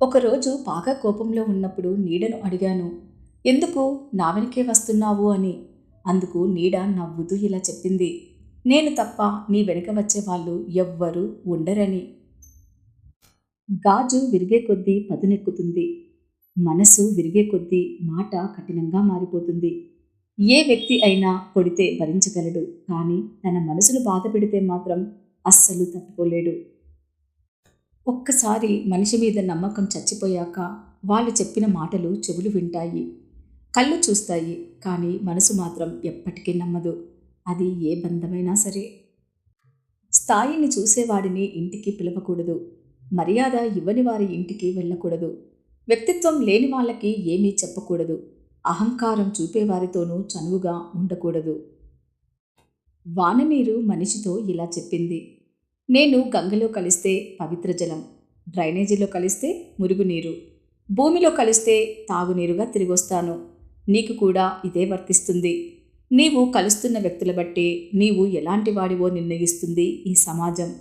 ఒకరోజు బాగా కోపంలో ఉన్నప్పుడు నీడను అడిగాను ఎందుకు? నా వెనకే వస్తున్నావు అని. అందుకు నీడ నవ్వుతూ ఇలా చెప్పింది నేను తప్ప నీ వెనుక వచ్చే వాళ్ళు ఎవ్వరూ ఉండరని. గాజు విరిగే కొద్దీ పదునెక్కుతుంది. మనసు విరిగే కొద్దీ మాట కఠినంగా మారిపోతుంది. ఏ వ్యక్తి అయినా కొడితే భరించగలడు కానీ తన మనసును బాధ పెడితే మాత్రం అస్సలు తట్టుకోలేడు. ఒక్కసారి మనిషి మీద నమ్మకం చచ్చిపోయాక వాళ్ళు చెప్పిన మాటలు చెవులు వింటాయి కళ్ళు చూస్తాయి కానీ మనసు మాత్రం ఎప్పటికీ నమ్మదు. అది ఏ బంధమైనా సరే. స్థాయిని చూసేవాడిని ఇంటికి పిలవకూడదు. మర్యాద ఇవ్వని వారి ఇంటికి వెళ్ళకూడదు. వ్యక్తిత్వం లేని వాళ్ళకి ఏమీ చెప్పకూడదు. అహంకారం చూపేవారితోనూ చనువుగా ఉండకూడదు. వాననీరు మనిషితో ఇలా చెప్పింది. నేను గంగలో కలిస్తే పవిత్ర జలం డ్రైనేజీలో కలిస్తే మురుగునీరు భూమిలో కలిస్తే తాగునీరుగా తిరిగొస్తాను. నీకు కూడా ఇదే వర్తిస్తుంది. నీవు కలుస్తున్న వ్యక్తుల బట్టి నీవు ఎలాంటి వాడివో నిర్ణయిస్తుంది ఈ సమాజం.